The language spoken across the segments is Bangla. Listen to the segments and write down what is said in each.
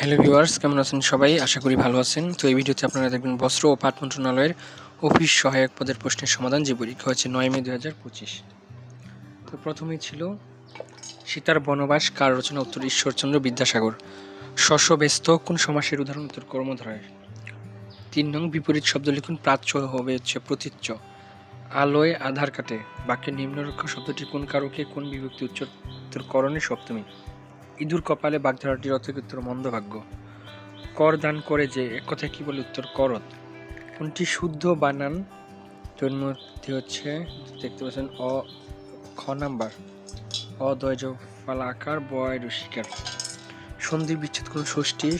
হ্যালো ভিউয়ার্স, কেমন আছেন সবাই? আশা করি ভালো আছেন। তো এই ভিডিওতে আপনারা দেখবেন বস্ত্র ও পাট মন্ত্রণালয়ের অফিস সহায়ক পদের প্রশ্নের সমাধান যে পরীক্ষা হয়েছে নয় মে দু হাজার পঁচিশ। তো প্রথমেই ছিল সীতার বনবাস কার রচনা উত্তর ঈশ্বরচন্দ্র বিদ্যাসাগর। শস্য ব্যস্ত কোন সমাসের উদাহরণ উত্তর কর্মধারয়ের তিন নং, বিপরীত শব্দ লিখুন, প্রাচ্য হবে হচ্ছে প্রতীচ্য। আলোয় আধার কাটে, বাক্যের নিম্নরক্ষ শব্দটি কোন কারকে, কোন বিভক্তি উচ্চ উত্তর করণে সপ্তমী? ইঁদুর কপালে বাগধারাটির অর্থ উত্তর মন্দভাগ্য। কর দান করে যে, এক কথায় কী বলে উত্তর? করত। কোনটি শুদ্ধ বানান তোর মধ্যে হচ্ছে, দেখতে পাচ্ছেন, অ, খ নাম্বার। অদয় ফালা আকার, বয় রসিকার সন্ধি বিচ্ছেদ কোন ষষ্ঠী?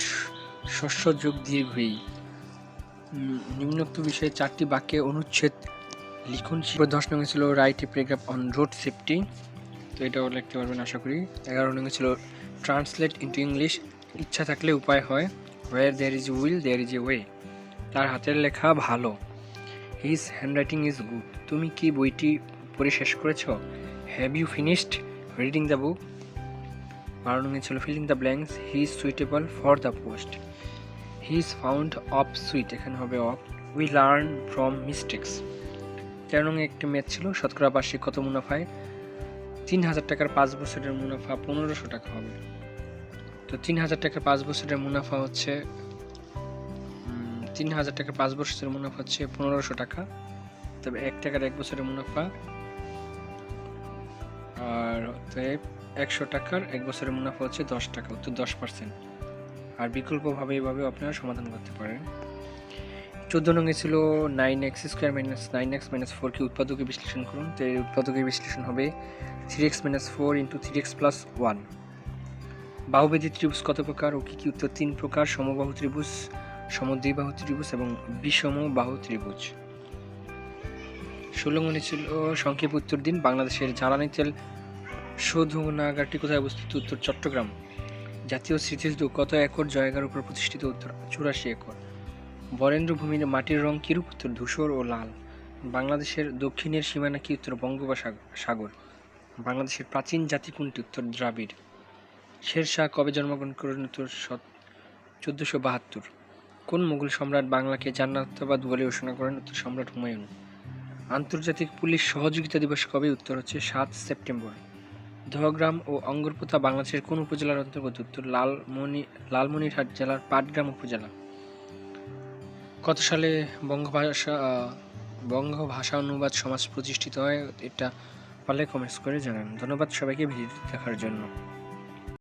শস্য যোগ দীর্ঘই নিম্নোক্ত বিষয়ে চারটি বাক্যে অনুচ্ছেদ লিখুন। দশ নং ছিল write a on road safety তো এটাও লিখতে পারবেন আশা করি। এগারো নং ছিল ট্রান্সলেট ইন্টু ইংলিশ ইচ্ছা থাকলে উপায় হয়। Where there is will there is a way তার হাতের লেখা ভালো। হিজ হ্যান্ডরাইটিং ইজ গুড তুমি কি বইটি পড়ে শেষ করেছ? Have you finished reading the book বারো নং ছিল filling the blanks he is suitable for the post he is found of sweet এখানে হবে of we learn from mistakes তেরো নং একটি ম্যাথ ছিল, শতকরা বার্ষিক কত মুনাফায়? তিন হাজার টাকার পাঁচ বছরের মুনাফা পনেরোশো টাকা হবে। তো তিন হাজার টাকার পাঁচ বছরের মুনাফা হচ্ছে তিন হাজার টাকার পাঁচ বছরের মুনাফা হচ্ছে পনেরোশো টাকা। তবে এক টাকার এক বছরের মুনাফা। আর একশো টাকার এক বছরের মুনাফা হচ্ছে দশ টাকা, উত্তর দশ পার্সেন্ট। আর বিকল্পভাবে এইভাবে আপনারা সমাধান করতে পারেন। চোদ্দ নঙ্গে ছিল nine x square minus nine x minus four কি উৎপাদকে বিশ্লেষণ করুন। তো এই উৎপাদকের বিশ্লেষণ হবে three x minus four into three x plus one বাহুবেদী ত্রিভুজ কত প্রকার ও কি কি উত্তর? তিন প্রকার, সমবাহু ত্রিভুজ, সমদ্বিবাহু ত্রিভুজ এবং বিষম বাহু ত্রিভুজ। ষোলো মনে ছিল সংক্ষেপ উত্তর দিন বাংলাদেশের জ্বালানি তেল শোধনাগারটি কোথায় অবস্থিত? উত্তর চট্টগ্রাম। জাতীয় স্মৃতিস্তূপ কত একর জায়গার উপর প্রতিষ্ঠিত? উত্তর চুরাশি একর। বরেন্দ্র ভূমির মাটির রং কিরূপ? উত্তর ধূসর ও লাল। বাংলাদেশের দক্ষিণের সীমানা কি? উত্তর বঙ্গোপসাগর সাগর। বাংলাদেশের প্রাচীন জাতি কোনটি উত্তর দ্রাবিড়। শেরশাহ কবে জন্মগ্রহণ করেন চোদ্দোশো বাহাত্তর। কোন মুঘল সম্রাট বাংলাকে জান্নাতাবাদ বলে ঘোষণা করেন উত্তর সম্রাট হুমায়ুন? আন্তর্জাতিক পুলিশ সহযোগিতা দিবস কবে? উত্তর হচ্ছে সাত সেপ্টেম্বর। দহগ্রাম ও অঙ্গরপোতা বাংলাদেশের কোন উপজেলার অন্তর্গত? উত্তর লালমনি লালমনিরহাট জেলার পাটগ্রাম উপজেলা। কত সালে বঙ্গভাষা বঙ্গভাষা অনুবাদ সমাজ প্রতিষ্ঠিত হয়? এটা পারলে কমেন্টস করে জানান। ধন্যবাদ সবাইকে ভিডিওটি দেখার জন্য।